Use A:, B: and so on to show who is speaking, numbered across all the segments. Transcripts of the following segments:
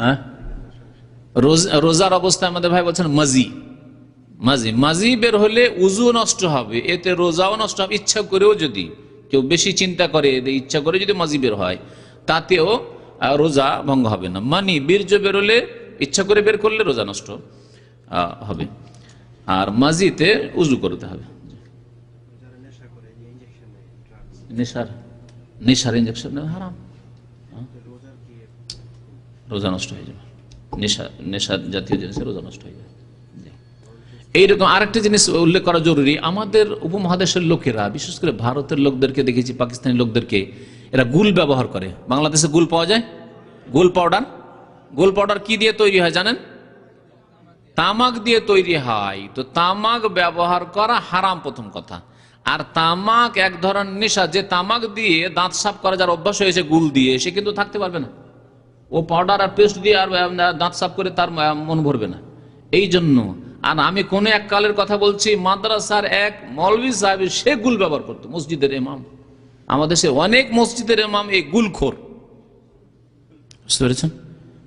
A: হ্যাঁ রোজার অবস্থায় আমাদের ভাই বলছেন, মাজি। মাজি। মাজি বের হলে উজু নষ্ট হবে, এতে রোজাও নষ্ট হবে, ইচ্ছা করেও যদি কেউ বেশি চিন্তা করে ইচ্ছা করে যদি মাজি বের হয়, তাতেও রোজা ভঙ্গ হবে না। মানি, বীর্য বেরোলে ইচ্ছা করে বের করলে রোজা নষ্ট হবে। আর মাজিতে উজু করতে হবে। নেশার নেশার ইঞ্জেকশন হারাম? রোজা নষ্ট হয়ে যাবে। নেশা নেশা জাতীয় জিনিসের রোজা নষ্ট হয়ে যাবে। এইরকম আরেকটা জিনিস উল্লেখ করা জরুরি, আমাদের উপমহাদেশের লোকেরা, বিশেষ করে ভারতের লোকদেরকে দেখেছি, পাকিস্তানি লোকদেরকে, এরা গুল ব্যবহার করে। বাংলাদেশে গুল পাওয়া যায়? গুল পাউডার? গুল পাউডার কি দিয়ে তৈরি হয় জানেন? তামাক দিয়ে তৈরি হয়। তো তামাক ব্যবহার করা হারাম প্রথম কথা। আর তামাক এক ধরনের নেশা, যে তামাক দিয়ে দাঁত সাফ করা যার অভ্যাস হয়েছে গুল দিয়ে, সে কিন্তু থাকতে পারবে না। ও পাউডার আর পেস্ট দিয়ে আর দাঁত সাফ করে তার মন ভরবে না। এই জন্য, আর আমি কোন এক কালের কথা বলছি, মাদ্রাসার এক মৌলভী সাহেব সে গুল ব্যবহার করতো, মসজিদের এমাম আমাদের সে অনেক মসজিদের এমাম এই গুলখোর। বুঝতে পেরেছেন?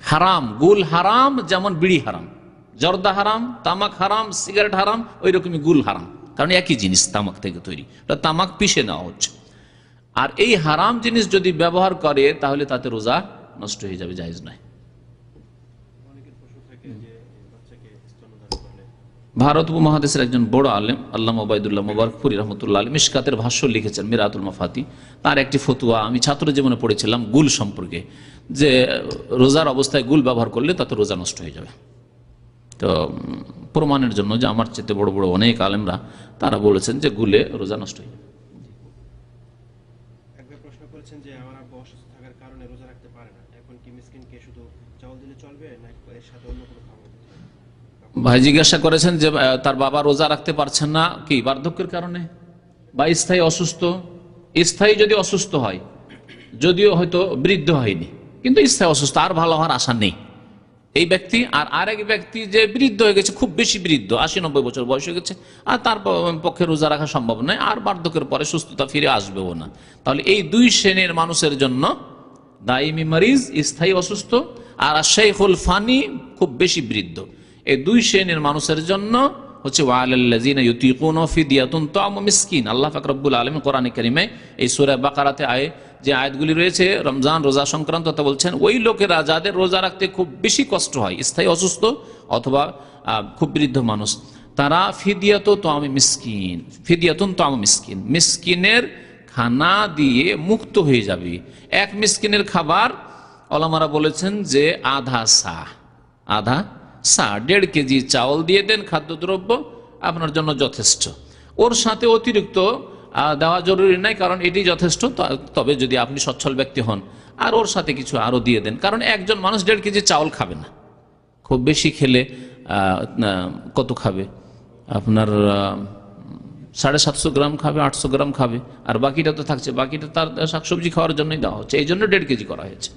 A: হারাম, গুল হারাম, যেমন বিড়ি হারাম। জর্দা হারাম, তামাক হারাম, সিগারেট হারাম ওই রকমই গুল হারাম। কারণ একই জিনিস তামাক থেকে তৈরি। তামাক পিষে নেওয়া হচ্ছে। আর এই হারাম জিনিস যদি ব্যবহার করে, তাহলে তাতে রোজা নষ্ট হয়ে যাবে, জায়েজ নয়। ভারত উপমহাদেশের একজন বড় আলেম আল্লাহ ওবায়দুল্লাহ মুবারকপুরি রহমতুল্লাহ আলী মিশকাতের ভাষ্য লিখেছেন, মিরাতুল মাফাতি। তার একটি ফতুয়া, আমি ছাত্র জীবনে পড়েছিলাম গুল সম্পর্কে, যে রোজার অবস্থায় গুল ব্যবহার করলে তাতে রোজা নষ্ট হয়ে যাবে। তো প্রমাণের জন্য যে আমার চেতে বড় বড় অনেক আলেমরা, তারা বলেছেন যে গুলে রোজা নষ্ট হয়ে যাবে। ভাই জিজ্ঞাসা করেছেন যে তার বাবা রোজা রাখতে পারছেন না, কি বার্ধক্যের কারণে? বা স্থায়ী অসুস্থ? স্থায়ী যদি অসুস্থ হয়, যদিও হয়তো বৃদ্ধ হয়নি, কিন্তু স্থায়ী অসুস্থ, আর ভালো হওয়ার আশা নেই। এই ব্যক্তি আর আরেক ব্যক্তি যে বৃদ্ধ হয়ে গেছে, খুব বেশি বৃদ্ধ, আশি নব্বই বছর বয়স হয়ে গেছে, আর তার পক্ষে রোজা রাখা সম্ভব নয়, আর বার্ধক্যের পরে সুস্থতা ফিরে আসবেও না। তাহলে এই দুই শ্রেণির মানুষের জন্য দাইমি মারিজ, স্থায়ী অসুস্থ, আর শেখুল ফানি খুব বেশি বৃদ্ধ। এই দুই শ্রেণির মানুষের জন্য হচ্ছে মিসকিন। আল্লাহ পাক রব্বুল আলামিন কোরআনে কারিমে এই সূরা বাকারাতে আয়ে যে আয়াতগুলি রয়েছে, রমজান, রোজা সংক্রান্ত কথা বলছেন, ওই লোকেরা যাদের রোজা রাখতে খুব বেশি কষ্ট হয়, স্থায়ী অসুস্থ অথবা খুব বৃদ্ধ মানুষ, তারা ফিদিয়াত তো আমি মিসকিন, ফিদিয়াতুন তো আমি মিসকিন। মিসকিনের খানা দিয়ে মুক্ত হয়ে যাবে। এক মিসকিনের খাবার অলামারা বলেছেন যে আধা সা। আধা সা, দেড় কেজি চাউল দিয়ে দেন খাদ্যদ্রব্য, আপনার জন্য যথেষ্ট। ওর সাথে অতিরিক্ত দেওয়া জরুরি নাই, কারণ এটি যথেষ্ট তবে যদি আপনি সচ্ছল ব্যক্তি হন, আর ওর সাথে কিছু আরও দিয়ে দেন, কারণ একজন মানুষ দেড় কেজি চাউল খাবে না। খুব বেশি খেলে কত খাবে? আপনার সাড়ে সাতশো গ্রাম খাবে, আটশো গ্রাম খাবে, আর বাকিটা তো থাকছে। বাকিটা তার শাকসবজি খাওয়ার জন্যই দেওয়া হচ্ছে। এই জন্য দেড় কেজি করা হয়েছে।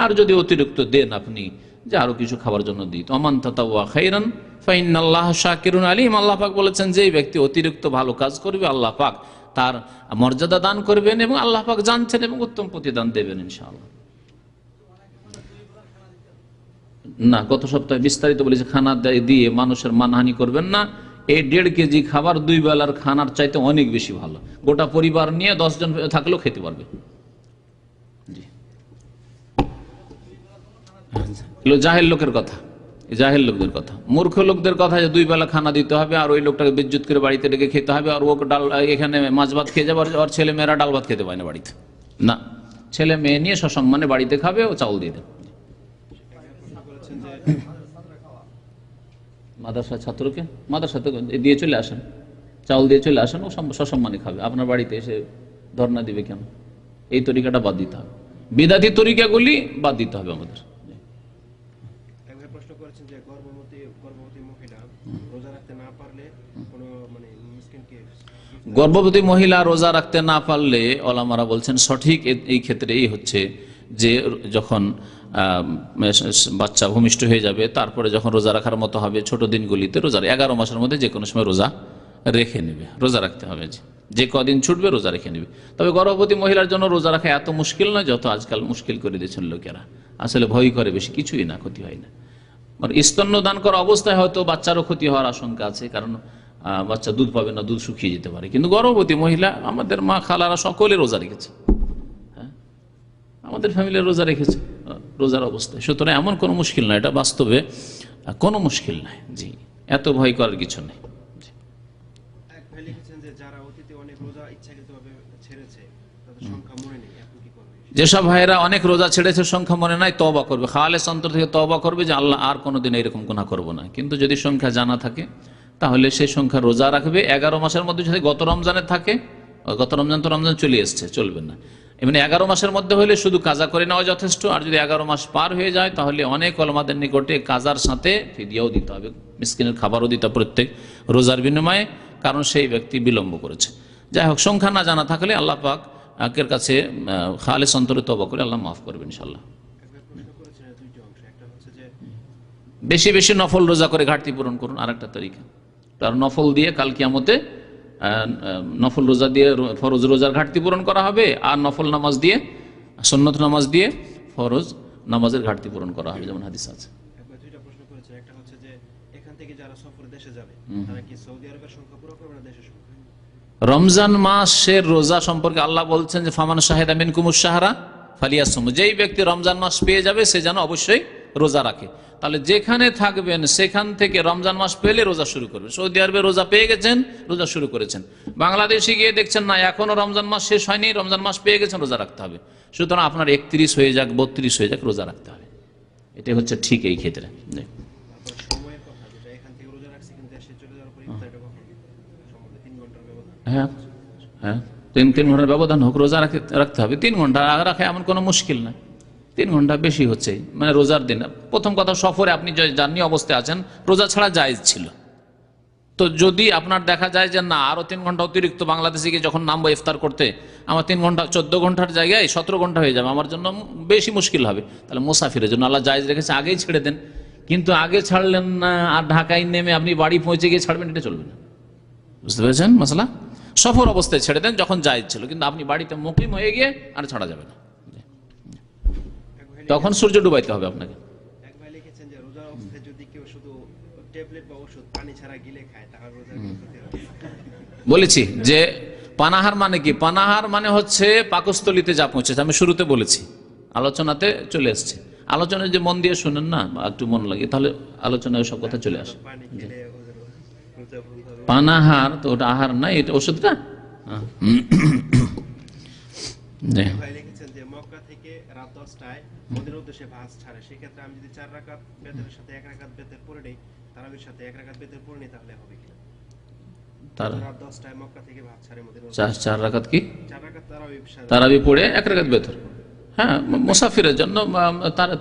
A: আর যদি অতিরিক্ত দেন আপনি, যে আরও কিছু খাবার জন্য দিই। তো অমান তাতাওয়া খাইরান ফাইন আল্লাহ শাকিরুন আলিম। আল্লাহ পাক বলেছেন যে, এই ব্যক্তি অতিরিক্ত ভালো কাজ করবে, আল্লাহ পাক তার মর্যাদা দান করবেন এবং আল্লাহ পাক জানছেন এবং উত্তম প্রতিদান দেবেন ইনশাআল্লাহ। না, গত সপ্তাহে বিস্তারিত বলেছে, খানা দিয়ে মানুষের মানহানি করবেন না। এই দেড় কেজি খাবার দুই বেলার খানার চাইতে অনেক বেশি ভালো। গোটা পরিবার নিয়ে দশজন থাকলেও খেতে পারবে। জি। এগুলো লোকের কথা। জাহের লোকদের কথা। মূর্খ লোকদের কথা যে দুই বেলা খানা দিতে হবে আর ওই লোকটাকে বিদ্যুৎ করে বাড়িতে ডেকে খেতে হবে আর ও ডাল, এখানে মাছ ভাত খেয়ে যাবে আর ছেলে মেয়েরা ডাল ভাত খেতে পায় না বাড়িতে। না। ছেলে মেয়ে নিয়ে সসম্মানে বাড়িতে খাবে ও চাউল দিয়ে দেবে। মাদ্রাসা ছাত্রকে মাদ্রাসা দিয়ে চলে আসেন। চাউল দিয়ে চলে আসেন ও সম- সসম্মানে খাবে। আপনার বাড়িতে এসে ধর্ণা দিবে কেন? এই তরিকাটা বাদ দিতে হবে। বিদাতি তরিকাগুলি বাদ দিতে হবে আমাদের।
B: প্রশ্ন করেছেন যে গর্ভবতী গর্ভবতী মহিলা রোজা রাখতে না পারলে কোনো মানে
A: গর্ভবতী মহিলা রোজা রাখতে না পারলে ওলামারা বলছেন সঠিক এই ক্ষেত্রে এই হচ্ছে যে যখন বাচ্চা ভূমিষ্ঠ হয়ে যাবে, তারপরে যখন রোজা রাখার মতো হবে, ছোট দিনগুলিতে রোজা এগারো মাসের মধ্যে যে কোনো সময় রোজা রেখে নেবে, রোজা রাখতে হবে যে যে কদিন ছুটবে রোজা রেখে নেবে। তবে গর্ভবতী মহিলার জন্য রোজা রাখা এত মুশকিল নয়, যত আজকাল মুশকিল করে দিয়েছেন লোকেরা। আসলে ভয় করে বেশি, কিছুই না, ক্ষতি হয় না। আর স্তন্য দান করা অবস্থায় হয়তো বাচ্চারও ক্ষতি হওয়ার আশঙ্কা আছে, কারণ বাচ্চা দুধ পাবে না, দুধ শুকিয়ে যেতে পারে। কিন্তু গর্ভবতী মহিলা, আমাদের মা খালারা সকলে রোজা রেখেছে। হ্যাঁ? আমাদের ফ্যামিলির রোজা রেখেছে। রোজার অবস্থায় সুতরাং এমন কোনো মুশকিল নয় এটা বাস্তবে কোনো মুশকিল নাই জি এত ভয় করার কিছু নেই।
B: মনে
A: যেসব ভাইয়েরা অনেক রোজা ছেড়েছে সংখ্যা মনে নাই তবা করবে। খালেস অন্তর থেকে তবা করবে যে আল্লাহ আর কোনোদিন এরকম গুনাহ করব না। কিন্তু যদি সংখ্যা জানা থাকে তাহলে সেই সংখ্যা রোজা রাখবে। এগারো মাসের মধ্যে যদি গত রমজানে থাকে গত রমজান তো রমজান চলে এসছে চলবে না। এমনি এগারো মাসের মধ্যে হলে শুধু কাজা করে নেওয়া যথেষ্ট, আর যদি এগারো মাস পার হয়ে যায়, তাহলে অনেক অলমাদের নিকটে কাজার সাথে ফিদিয়াও দিতে হবে, মিসকিনের খাবারও দিতে প্রত্যেক রোজার বিনিময়ে, কারণ সেই ব্যক্তি বিলম্ব করেছে। যাই হোক, সংখ্যা না জানা থাকলে আল্লাহ পাক আকের কাছে খালেস অন্তরে তবা করে আল্লাহ মাফ করবেন ইনশাল্লাহ বেশি বেশি নফল রোজা করে ঘাটতি পূরণ করুন আর একটা তরিকা। তার নফল দিয়ে কাল কিয়ামতে নফল রোজা দিয়ে ফরজ রোজার ঘাটতি পূরণ করা হবে আর নফল নামাজ দিয়ে সন্নত নামাজ দিয়ে ফরজ নামাজের ঘাটতি পূরণ করা হবে যেমন হাদিস আছে। রমজান মাসের রোজা সম্পর্কে আল্লাহ বলছেন যে ফামান শাহেদ আমিন কুমুর সাহারা ফালিয়াসম। যেই ব্যক্তি রমজান মাস পেয়ে যাবে সে যেন অবশ্যই রোজা রাখে। তাহলে যেখানে থাকবেন, সেখান থেকে রমজান মাস পেলে রোজা শুরু করবে। সৌদি আরবে রোজা পেয়ে গেছেন, রোজা শুরু করেছেন। বাংলাদেশে গিয়ে দেখছেন, না, এখনও রমজান মাস শেষ হয়নি, রমজান মাস পেয়ে গেছেন, রোজা রাখতে হবে। সুতরাং আপনার একত্রিশ হয়ে যাক, বত্রিশ হয়ে যাক, রোজা রাখতে হবে। এটাই হচ্ছে ঠিক এই ক্ষেত্রে। হ্যাঁ হ্যাঁ। তিন তিন ঘণ্টার ব্যবধান হোক, রোজা রাখতে হবে। তিন ঘণ্টা রাখা এমন কোনো মুশকিল না। তিন ঘণ্টা বেশি হচ্ছে মানে রোজার দিন। প্রথম কথা, সফরে আপনি জার্নি অবস্থায় আছেন, রোজা ছাড়া জায়েজ ছিল। তো যদি আপনার দেখা যায় যে, না, আরও তিন ঘণ্টা অতিরিক্ত বাংলাদেশে গিয়ে যখন নামবো ইফতার করতে, আমার তিন ঘণ্টা, চোদ্দ ঘণ্টার জায়গায় সতেরো ঘণ্টা হয়ে যাবে, আমার জন্য বেশি মুশকিল হবে। তাহলে মুসাফিরের জন্য আল্লাহ জায়েজ রেখেছে, আগেই ছেড়ে দেন। কিন্তু আগে ছাড়লেন না, আর ঢাকায় নেমে আপনি বাড়ি পৌঁছে গিয়ে ছাড়বেন, এটা চলবে না। বুঝতে পেরেছেন মশলা? সফর অবস্থায় ছেড়ে দেন, যখন জায়েজ ছিল। কিন্তু আপনি বাড়িতে মুকিম হয়ে গিয়ে আর ছাড়া যাবে না। তখন সূর্য ডুবাইতে হবে আপনাকে। বলেছি যে পানাহার মানে কি? পানাহার মানে হচ্ছে পাকস্থলিতে যা পৌঁছেছে আমি শুরুতে বলেছি আলোচনাতে চলে এসছে। আলোচনায় যে মন দিয়ে শুনেন না একটু মন লাগে তাহলে আলোচনায় সব কথা চলে আসে। পানাহার তো ওটা আহার না এটা ওষুধটা? হ্যাঁ। জি।
B: ভাই লিখেছেন যে মক্কা থেকে রাত দশটায় মদিনার উদ্দেশ্যে বাস ছাড়ে। সেক্ষেত্রে আমি যদি চার রাকাত বেতের সাথে এক রাকাত বেতের পরে নেই তারাবির সাথে এক রাকাত বেতের পরে নেই তাহলে হবে কিনা
A: চার কি? তারাবি পড়ে এক বেতর। হ্যাঁ মুসাফিরের জন্য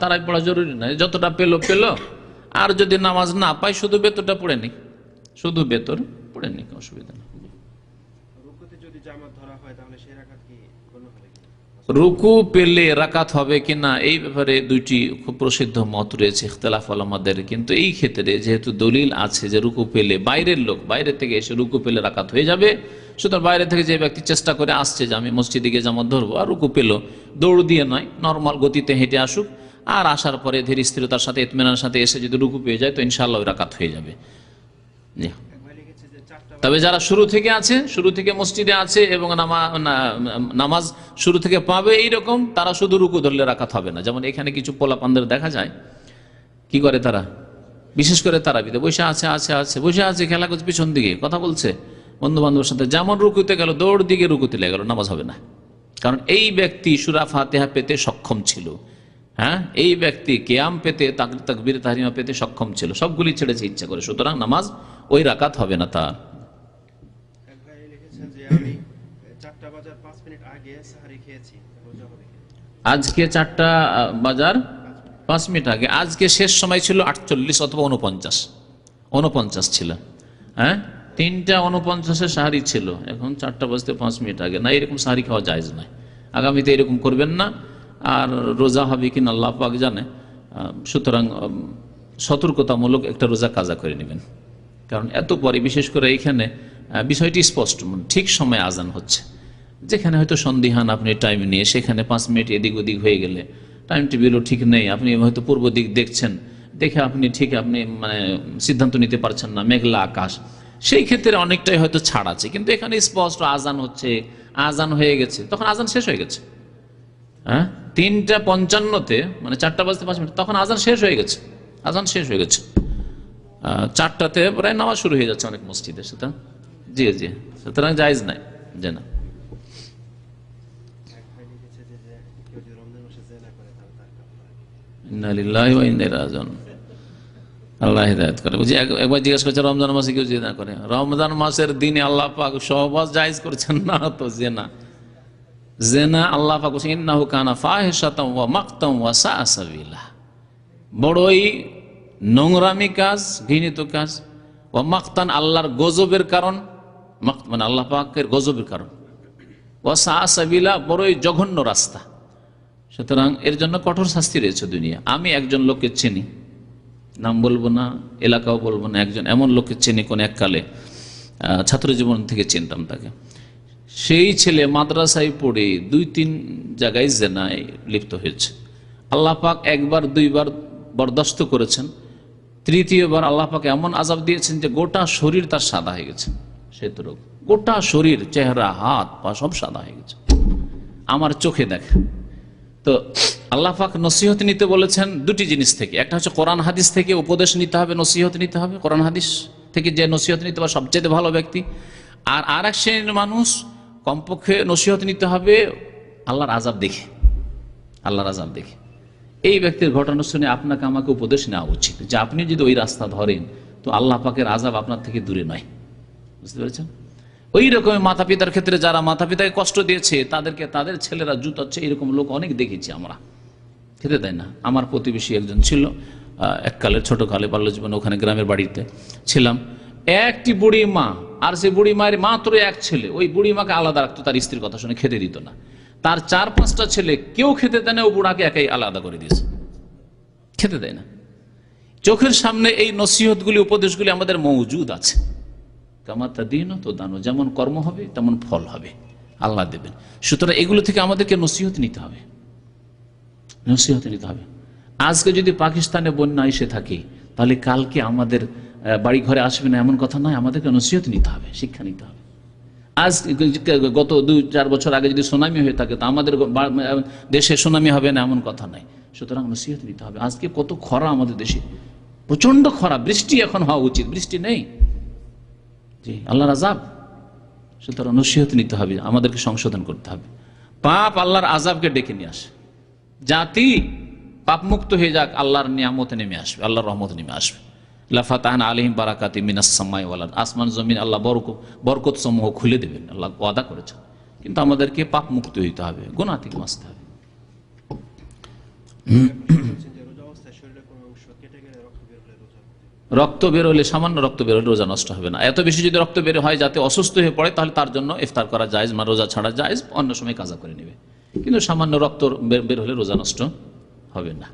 A: তারাই পড়া জরুরি নয় যতটা পেল পেল। আর যদি নামাজ না পায় শুধু বেতরটা পড়ে নি শুধু বেতর পড়ে নি অসুবিধা নেই।
B: যদি জামাত ধরা হয় তাহলে সেই রাকাত কি গণ্য হবে কিনা
A: রুকু পেলে রাকাত হবে কিনা এই ব্যাপারে দুইটি খুব প্রসিদ্ধ মত রয়েছে ইখতলাফ আলমাদের। কিন্তু এই ক্ষেত্রে যেহেতু দলিল আছে যে রুকু পেলে বাইরের লোক, বাইরে থেকে এসে রুকু পেলে রাকাত হয়ে যাবে, সুতরাং বাইরে থেকে যে ব্যক্তি চেষ্টা করে আসছে যে আমি মসজিদে গিয়ে জামাত ধরবো, আর রুকু পেল, দৌড় দিয়ে নয়, নর্মাল গতিতে হেঁটে আসুক, আর আসার পরে ধীর স্থিরতার সাথে, ইতমেনার সাথে এসে যদি রুকু পেয়ে যায়, তো ইনশাল্লাহ রাকাত হয়ে যাবে। জি
B: এক ভাই লিখেছে যে চারটা
A: তবে যারা শুরু থেকে আছে, শুরু থেকে মসজিদে আছে এবং নামা- নামাজ শুরু থেকে পাবে এইরকম, তারা শুধু রুকু ধরলে রাখাত হবে না। যেমন এখানে কিছু পোলাপানদের দেখা যায়, কি করে তারা? বিশেষ করে তারা বিদে বসে আছে আছে আছে, বসে আছে খেলা করছে পিছন দিকে, কথা বলছে। বন্ধু বান্ধবের সাথে যেমন রুকুতে গেল, দৌড় দিকে রুকুতে লেগে গেল, নামাজ হবে না। কারণ এই ব্যক্তি সুরা ফাতেহা পেতে সক্ষম ছিল। হ্যাঁ? এই ব্যক্তি কেয়াম পেতে তাক- তাকবীর, তাহরিমা পেতে সক্ষম ছিল। সবগুলি ছেড়েছে ইচ্ছা করে। সুতরাং নামাজ ওই রাকাত হবে না তার
B: এক ভাই লিখেছেন যে আমি চারটা বাজার পাঁচ মিনিট আগে সাহারি খেয়েছি রোজা হবে কিনা
A: আজকে চারটা বাজার, পাঁচ মিনিট আগে। আজকে শেষ সময় ছিল আটচল্লিশ অথবা উনপঞ্চাশ উনপঞ্চাশ ছিল। হ্যাঁ? তিনটা উনপঞ্চাশে সাহারি ছিল। এখন চারটা বাজতে পাঁচ মিনিট আগে। না, এরকম সাহারি খাওয়া যায় নয়। আগামীতে এরকম করবেন না। আর রোজা হবে কিনা আল্লাহ পাক জানে। সুতরাং সতর্কতামূলক একটা রোজা কাজা করে নেবেন। কারণ এত পরে, বিশেষ করে এইখানে বিষয়টি স্পষ্ট। ঠিক সময় আজান হচ্ছে। যেখানে হয়তো সন্দিহান আপনি টাইম নিয়ে, সেখানে পাঁচ মিনিট এদিক ওদিক হয়ে গেলে টাইম টেবিলও ঠিক নেই, আপনি হয়তো পূর্ব দিক দেখছেন, দেখে আপনি ঠিক, আপনি মানে সিদ্ধান্ত নিতে পারছেন না, মেঘলা আকাশ। সেই ক্ষেত্রে অনেকটাই হয়তো ছাড় আছে, কিন্তু এখানে স্পষ্ট আজান হচ্ছে, আজান হয়ে গেছে, তখন আজান শেষ হয়ে গেছে। হ্যাঁ? তিনটা পঞ্চান্নতে মানে চারটা বাজতে পাঁচ মিনিট, তখন আজান শেষ হয়ে গেছে, আজান শেষ হয়ে গেছে। চারটাতে প্রায় নামাজ শুরু হয়ে যাচ্ছে অনেক মসজিদে সেটা জি জি, সুতরাং জায়জ নাই যে না
B: এক ভাই লিখেছে যে যে কেউ যদি রমজান মাসে জেনা করে তাহলে তার কাফারা কি?
A: ইন্না লিল্লাহি ওয়া ইন্না ইলাইহি রাজিউন। আল্লাহ হিদায়ত করে। বুঝি একবার জিজ্ঞেস করছে, রমজান মাসে কেউ জেনা করে? রমজান মাসের দিনে আল্লাহ পাক সহবাস জায়েজ করছেন? না, তো জেনা। জেনা আল্লাহ পাক ইন্নাহু কানা ফাহিশাতাম ওয়া মাকতাম ওয়া সাআ সাবিলা। বড়ই নোংরামি কাজ, ঘৃণিত কাজ। ও মাক্তান আল্লাহর গজবের কারণ। মানে আল্লাহ পাকের গজবের কারণ। ও সাবিলা বড়ই জঘন্য রাস্তা। সুতরাং এর জন্য কঠোর শাস্তি রয়েছে দুনিয়া। আমি একজন লোককে চিনি, নাম বলব না, এলাকাও বলব না, একজন এমন লোককে চিনি কোন এককালে ছাত্র জীবন থেকে চিনতাম তাকে। সেই ছেলে মাদ্রাসায় পড়ে দুই তিন জায়গায় জেনায় লিপ্ত হয়েছে। আল্লাহ পাক একবার, দুইবার বরদাস্ত করেছেন। তৃতীয়বার আল্লাহ পাক এমন আজাব দিয়েছেন যে গোটা শরীর তার সাদা হয়ে গেছে। সেতু রোগ। গোটা শরীর, চেহারা, হাত, পা সব সাদা হয়ে গেছে। আমার চোখে দেখে তো আল্লাহ নসিহত নিতে বলেছেন দুটি জিনিস থেকে। একটা হচ্ছে কোরআন হাদিস থেকে উপদেশ নিতে হবে, নসিহত নিতে হবে। কোরআন হাদিস থেকে যে নসিহত নিতে হবে সবচেয়ে ভালো ব্যক্তি। আর আর এক শ্রেণির মানুষ কমপক্ষে নসিহত নিতে হবে আল্লাহর আজাব দেখে। আল্লাহর আজাব দেখে। এই ব্যক্তির ঘটনা শুনে আপনাকে আমাকে উপদেশ নেওয়া উচিত যে আপনি যদি ওই রাস্তা ধরেন, তো আল্লাহ পাকের আজাব আপনার থেকে দূরে নয়। বুঝতে পেরেছেন? ওই রকম মাতা পিতার ক্ষেত্রে যারা মাতা পিতাকে কষ্ট দিয়েছে, তাদেরকে তাদের ছেলেরা জুতাচ্ছে এরকম লোক অনেক দেখেছি আমরা। খেতে দেয় না। আমার প্রতিবেশী একজন ছিল এককালে ছোটকালে বাল্য জীবনে ওখানে গ্রামের বাড়িতে ছিলাম। একটি বুড়ি মা, আর সে বুড়ি মায়ের মাত্র এক ছেলে, ওই বুড়ি মাকে আলাদা রাখতো, তার স্ত্রীর কথা শুনে খেতে দিত না। তার চার পাঁচটা ছেলে, কেউ খেতে দেয় না, ও বুড়াকে একাই আলাদা করে দিয়েছে। খেতে দেয় না। চোখের সামনে এই নসিহতগুলি, উপদেশগুলি আমাদের মৌজুদ আছে। কামাতা দিন তো দানো যেমন কর্ম হবে, তেমন ফল হবে। আল্লাহ দেবেন। সুতরাং এগুলো থেকে আমাদেরকে নসিহত নিতে হবে। নসিহত নিতে হবে। আজকে যদি পাকিস্তানে বন্যা এসে থাকে, তাহলে কালকে আমাদের বাড়ি ঘরে আসবে না এমন কথা নয়। আমাদেরকে নসিহত নিতে হবে, শিক্ষা নিতে হবে। আজ গত দুই, চার বছর আগে যদি সুনামি হয়ে থাকে, তো আমাদের দেশে সুনামি হবে না এমন কথা নাই সুতরাং নসিহত নিতে হবে। আজকে কত খরা আমাদের দেশে। প্রচণ্ড খরা, বৃষ্টি এখন হওয়া উচিত। বৃষ্টি নেই। আল্লাহর আজাব সুতরাং নসিহত নিতে হবে, আমাদেরকে সংশোধন করতে হবে। পাপ আল্লাহর আজাবকে ডেকে নিয়ে আসে। জাতি পাপমুক্ত হয়ে যাক, আল্লাহর নিয়ামত নেমে আসবে, আল্লাহর রহমত নেমে আসবে। লাফাতাহান আলিম বারাকাতি মিনাস সামাই ওয়ালাদ আসমান জমিন আল্লাহ বরক বরকত সমূহ খুলে দেবেন, আল্লাহ ওয়াদা করেছেন। কিন্তু আমাদেরকে পাপ মুক্ত হইতে হবে গুণা থেকে বাঁচতে হবে।
B: বলছেন রক্ত বের হলে রোজা হবে।
A: রক্ত বের হলে সামান্য রক্ত বের হলে রোজা নষ্ট হবে না। এত বেশি যদি রক্ত বের হয়, যাতে অসুস্থ হয়ে পড়ে, তাহলে তার জন্য ইফতার করা যায় বা রোজা ছাড়া যায় অন্য সময় কাজা করে নেবে। কিন্তু সামান্য রক্ত বের- হলে রোজা নষ্ট হবে না।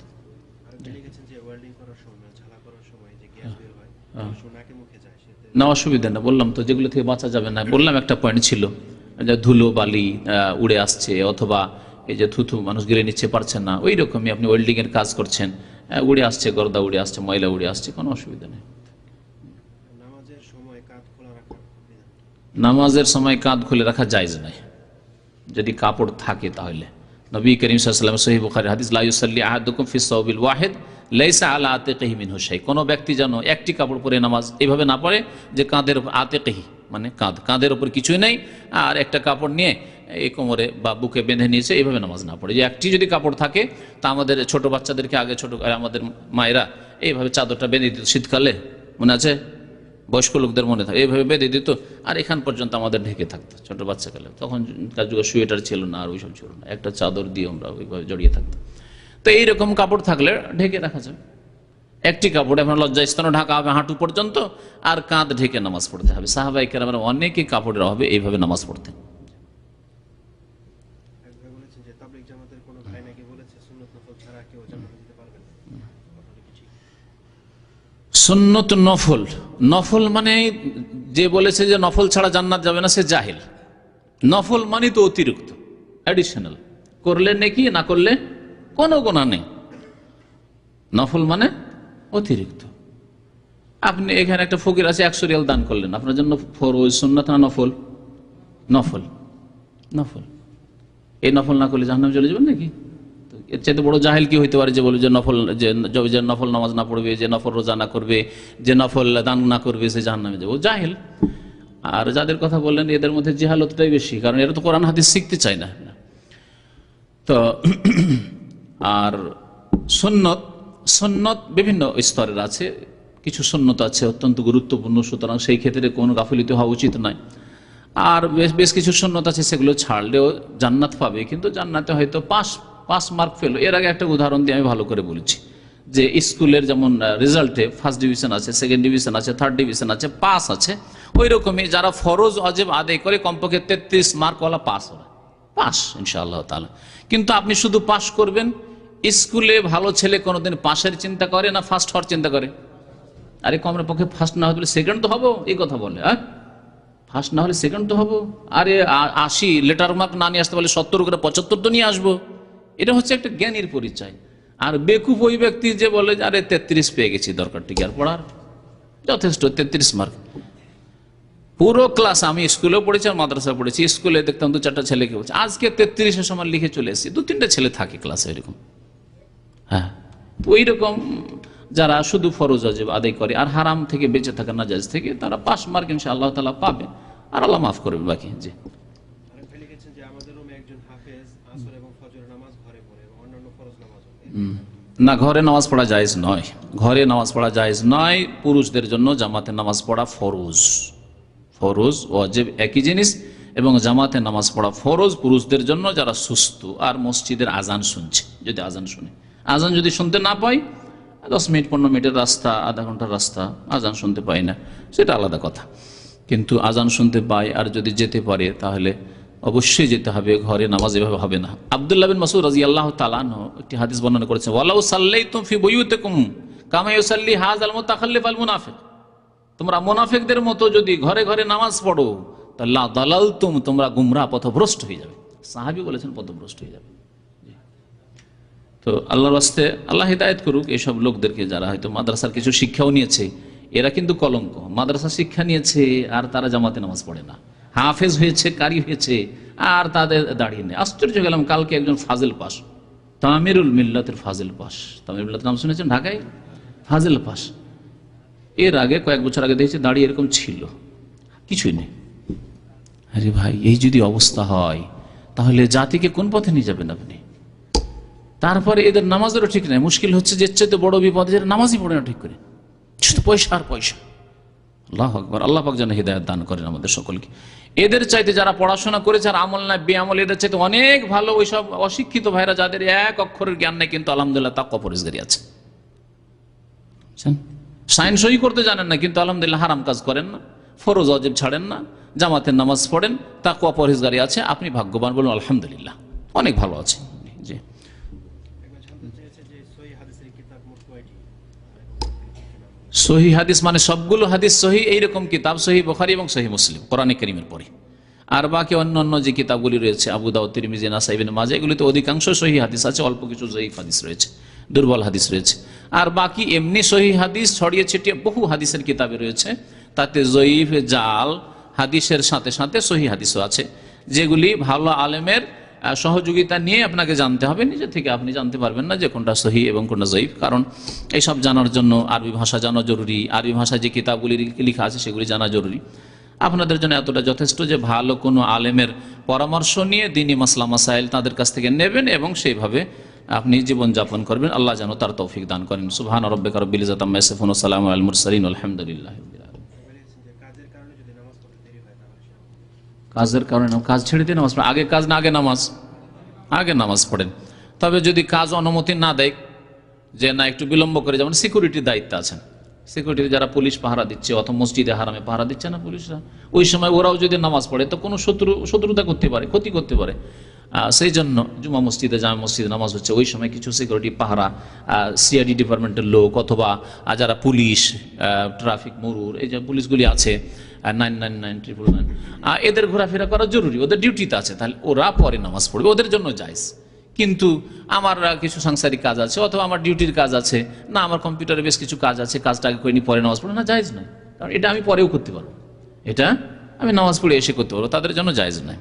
A: না, অসুবিধা না, বললাম তো, যেগুলো থেকে বাঁচা যাবে না। বললাম একটা পয়েন্ট ছিল ধুলো, বালি উড়ে আসছে, অথবা এই যে থুথু মানুষ গিলে নিচ্ছে পারছেন না ওই রকমই আপনি ওয়েল্ডিং এর কাজ করছেন। উড়ে আসছে গর্দা উড়ে আসছে ময়লা উড়ে আসছে কোনো অসুবিধা নেই।
B: নামাজের সময় কাঁধ খোলা রাখা
A: জায়জ নাই যদি কাপড় থাকে তাহলে। নবী করিম সাল্লাম সহি বুখারী হাদিস লা ইউসাল্লি আহাদুকুম ফি সাওবিল ওয়াহিদ লাইসা আলা আতিকিহি মিনহু শাই। কোনো ব্যক্তি যেন একটি কাপড় পরে নামাজ এইভাবে না পড়ে যে কাঁধের আতে মানে কাঁধ কাঁধের ওপর কিছুই নেই আর একটা কাপড় নিয়ে এই কোমরে বা বুকে বেঁধে নিয়েছে এইভাবে নামাজ না পড়ে। যে একটি যদি কাপড় থাকে, তা আমাদের ছোট বাচ্চাদেরকে আগে ছোট আমাদের মায়েরা এইভাবে চাদরটা বেঁধে দিত শীতকালে, মনে আছে? বয়স্ক লোকদের মনে থাকে, এইভাবে বেঁধে দিত, আর এখান পর্যন্ত আমাদের ঢেকে থাকতো ছোট বাচ্চাকালে। তখন যুগে সোয়েটার ছিল না, আর ওইসব ছিল না। একটা চাদর দিয়ে আমরা ওইভাবে জড়িয়ে থাকতাম। তো এইরকম কাপড় থাকলে ঢেকে রাখা যাবে একটি কাপড়, এখন লজ্জাস্থানও ঢাকা হবে হাঁটু পর্যন্ত, আর কাঁধ ঢেকে নামাজ পড়তে হবে। সাহাবাই কেরামের অনেকে কাপড়ের অভাবে এইভাবে নামাজ পড়তেন
B: এক ভাই বলেছেন যে তাবলিগ জামাতের কোনো ভাই নাকি বলেছে সুন্নত নফল ছাড়া কেউ জান্নাতে যেতে পারবে না কথাটা কি ঠিক
A: সুন্নত নফল। নফল মানে যে বলেছে যে নফল ছাড়া জান্নাত যাবে না, সে জাহিল। নফল মানে তো অতিরিক্ত অ্যাডিশনাল করলে নেকি, না করলে কোনো গোনা নেই। নফল মানে অতিরিক্ত। আপনি এখানে একটা ফকির আছে, একশো রিয়াল দান করলেন। আপনার জন্য ফরোজ, সুন্নাত না নফল? নফল। নফল। এই নফল না করলে জাহান্নামে চলে যাবেন নাকি? এর চাইতে বড় জাহেল কি হইতে পারে যে বলবে যে নফল যে নফল নামাজ না পড়বে, যে নফল রোজা না করবে, যে নফল দান না করবে, সে জাহান্নামে যাবে। ও জাহেল। আর যাদের কথা বললেন, এদের মধ্যে জেহালতটাই বেশি, কারণ এরা তো কোরআন, হাদিস শিখতে চায় না। তো, আর সন্ন্যত সন্ন্যত বিভিন্ন স্তরের আছে, কিছু সন্ন্যত আছে অত্যন্ত গুরুত্বপূর্ণ, সুতরাং সেই ক্ষেত্রে কোনো গাফিলিত হওয়া উচিত নয়। আর বেশ বেশ কিছু সন্ন্যত আছে, সেগুলো ছাড়লেও জান্নাত পাবে, কিন্তু জান্নাতে হয়তো পাস পাস মার্ক ফেলো এর আগে একটা উদাহরণ দিয়ে আমি ভালো করে বলেছি। যে স্কুলের যেমন রেজাল্টে ফার্স্ট ডিভিশন আছে সেকেন্ড ডিভিশন আছে থার্ড ডিভিশন আছে পাস আছে ওই রকমই যারা ফরজ, অজেব, আদায় করে কমপক্ষে তেত্রিশ মার্কওয়ালা পাস ওরা পাস ইনশাআল্লাহ তালা কিন্তু আপনি শুধু পাস করবেন, স্কুলে ভালো ছেলে কোনোদিন পাশের চিন্তা করে না ফার্স্ট হওয়ার চিন্তা করে? আরে কমের পক্ষে ফার্স্ট না হলে সেকেন্ড তো হব, এই কথা বলে হ্যাঁ? ফার্স্ট না হলে সেকেন্ড তো হব। আরে আশি লেটার মার্ক না নিয়ে আসতে পারলে সত্তর করে পঁচাত্তর তো নিয়ে আসব। এটা হচ্ছে একটা জ্ঞানীর পরিচয়। আর বেকুব ওই ব্যক্তি যে বলে যে, আরে, তেত্রিশ পেয়ে গেছি, দরকার ঠিক আর পড়ার? যথেষ্ট, তেত্রিশ মার্ক। পুরো ক্লাস আমি স্কুলেও পড়েছি আর মাদ্রাসায় পড়েছি। স্কুলে দেখতাম দু চারটা ছেলেকে বলছে আজকে তেত্রিশের সময় লিখে চলে এসেছি। দু তিনটা ছেলে থাকে ক্লাসে এরকম। হ্যাঁ। ওই রকম যারা শুধু ফরজ অজেব আদায় করে আর হারাম থেকে বেঁচে থাকে নাজাজ থেকে, তারা পাস মার্ক ইনশা আল্লাহ তালা পাবে। আর আল্লাহ মাফ করবে বাকি। জি
B: আরেক ভাই লিখেছেন যে আমাদের রুমে একজন হাফেজ আসর এবং ফজর নামাজ ঘরে পড়ে এবং অন্যান্য ফরজ নামাজও
A: হুম। না, ঘরে নামাজ পড়া জায়েজ নয়। ঘরে নামাজ পড়া জায়েজ নয়, পুরুষদের জন্য জামাতে নামাজ পড়া ফরজ। ফরজ, ওয়াজেব একই জিনিস, এবং জামাতে নামাজ পড়া ফরজ পুরুষদের জন্য যারা সুস্থ। আর মসজিদের আজান শুনছে, যদি আজান শুনে। আজান যদি শুনতে না পাই দশ মিনিট, পনেরো মিনিটের রাস্তা, আধা ঘণ্টার রাস্তা, আজান শুনতে পাই না, সেটা আলাদা কথা। কিন্তু আজান শুনতে পাই আর যদি যেতে পারে, তাহলে অবশ্যই যেতে হবে, ঘরে নামাজ এভাবে হবে না। আবদুল্লাহ বিন মাসুদ রাজি আল্লাহ তালান একটি হাদিস বর্ণনা করেছে ওয়ালাউ সাল্লাই তুম ফি কুম কামাইসাল্লি হাজ আল মোতাখাল্লিফ আল মুনাফিক। তোমরা মোনাফেকদের মতো যদি ঘরে ঘরে নামাজ পড়ো তাহলে দালাল তুম তোমরা গুমরা পথভ্রষ্ট হয়ে যাবে। সাহাবি বলেছেন পথভ্রষ্ট হয়ে যাবে। তো আল্লাহর আস্তে আল্লাহ হিদায়ত করুক এইসব লোকদেরকে যারা হয়তো মাদ্রাসার কিছু শিক্ষাও নিয়েছে, এরা কিন্তু কলঙ্ক। মাদ্রাসা শিক্ষা নিয়েছে, আর তারা জামাতে নামাজ পড়ে না। হাফেজ হয়েছে, কারি হয়েছে, আর তাদের দাঁড়িয়ে নেই। আশ্চর্য গেলাম, কালকে একজন ফাজিল পাস, তামিরুল মিল্লাতের ফাজিল পাস। তামিরুল মিল্লাতের নাম শুনেছেন ঢাকায়? ফাজিল পাস। এর আগে কয়েক বছর আগে দেখেছি, দাঁড়িয়ে এরকম ছিল। কিছুই নেই। আরে ভাই, এই যদি অবস্থা হয়, তাহলে জাতিকে কোন পথে নিয়ে যাবেন আপনি? তারপরে এদের নামাজেরও ঠিক নাই। মুশকিল হচ্ছে যে, চেয়ে বড় বিপদ নামাজই পড়ে না ঠিক করে। শুধু পয়সা আর পয়সা। আল্লাহ আকবর, আল্লাহ পাক যেন হৃদায়ত দান করেন আমাদের সকলকে। এদের চাইতে যারা পড়াশোনা করেছে আর আমল না বেআমল, এদের চাইতে অনেক ভালো ওইসব অশিক্ষিত ভাইরা যাদের এক অক্ষরের জ্ঞান নেই, কিন্তু আলহামদুলিল্লাহ তা কপরিসগারি আছে? সাইন সই করতে জানেন না, কিন্তু আলহামদুলিল্লাহ হারাম কাজ করেন না, ফরোজ অজেব ছাড়েন না, জামাতের নামাজ পড়েন তাকুয়া পরহেজগারি আছে, আপনি ভাগ্যবান বলুন, আলহামদুলিল্লাহ। অনেক ভালো আছে। জি
B: একজন জানতে চেয়েছে যে সহি হাদিসের কিতাব মোট কয়টি
A: সহি হাদিস মানে সবগুলো হাদিস সহি, এইরকম কিতাব সহি, বখারি এবং সহি মুসলিম, কোরআনে করিমের পরে। আর বাকি অন্য অন্য যে কিতাবগুলি রয়েছে, আবু দাউদ, তিরমিজি নাসাইবিন মাজা এগুলিতে অধিকাংশ সহি হাদিস আছে, অল্প কিছু জয়ীফ হাদিস রয়েছে, দুর্বল হাদিস রয়েছে। আর বাকি এমনি সহি হাদিস, ছড়িয়ে ছিটিয়ে বহু হাদিসের কিতাবে রয়েছে, তাতে জয়ীফ, জাল, হাদিসের সাথে সাথে সহি হাদিসও আছে, যেগুলি ভালো আলেমের সহযোগিতা নিয়ে আপনাকে জানতে হবে, নিজে থেকে আপনি জানতে পারবেন না যে কোনটা সহি এবং কোনটা জয়ীফ কারণ এইসব জানার জন্য আরবি ভাষা জানা জরুরি, আরবি ভাষা যে কিতাবগুলি লেখা আছে সেগুলি জানা জরুরি। আপনাদের জন্য এতটা যথেষ্ট যে ভালো কোনো আলেমের পরামর্শ নিয়ে দিনী মাসলা মাসাইল তাদের কাছ থেকে নেবেন এবং সেইভাবে আপনি জীবনযাপন করবেন। আল্লাহ যেন তার তৌফিক দান করেন। সুবহান রব্বিকা রব্বিল ইজ্জাতি আম্মা ইয়াসিফুন ওয়া সালামু আলহামদুলিল্লাহ
B: বলেছেন যে কাজের কারণে যদি নামাজ পড়তে দেরি হয় তাহলে সে
A: কাজের কারণে কাজ ছেড়ে দিয়ে নামাজ পড়েন। আগে কাজ না, আগে নামাজ। আগে নামাজ পড়েন। তবে যদি কাজ অনুমতি না দেয়, যে না, একটু বিলম্ব করে যেমন সিকিউরিটির দায়িত্ব আছেন। সিকিউরিটি যারা পুলিশ পাহারা দিচ্ছে, অথবা মসজিদে হারামে পাহারা দিচ্ছে না পুলিশরা। ওই সময় ওরাও যদি নামাজ পড়ে, তো কোনো শত্রু শত্রুতা করতে পারে, ক্ষতি করতে পারে। সেই জন্য জুমা মসজিদে জামা মসজিদে নামাজ হচ্ছে। ওই সময় কিছু সিকিউরিটি পাহারা সিআইডি ডিপার্টমেন্টের লোক অথবা যারা পুলিশ ট্রাফিক মরুর, এই যে পুলিশগুলি আছে nine nine nine triple nine এদের ঘোরাফেরা করা জরুরি, ওদের ডিউটিতে আছে। তাহলে ওরা পরে নামাজ পড়বে, ওদের জন্য যাইস কিন্তু আমার কিছু সাংসারিক কাজ আছে অথবা আমার ডিউটির কাজ আছে। না, আমার কম্পিউটারে বেশ কিছু কাজ আছে, কাজটা আগে করে নি পরে নামাজ পড়ে না, জায়েজ নয়। কারণ এটা আমি পরেও করতে পারব। এটা আমি নামাজ পড়ে এসে করতে পারব, তাদের জন্য জায়েজ নয়।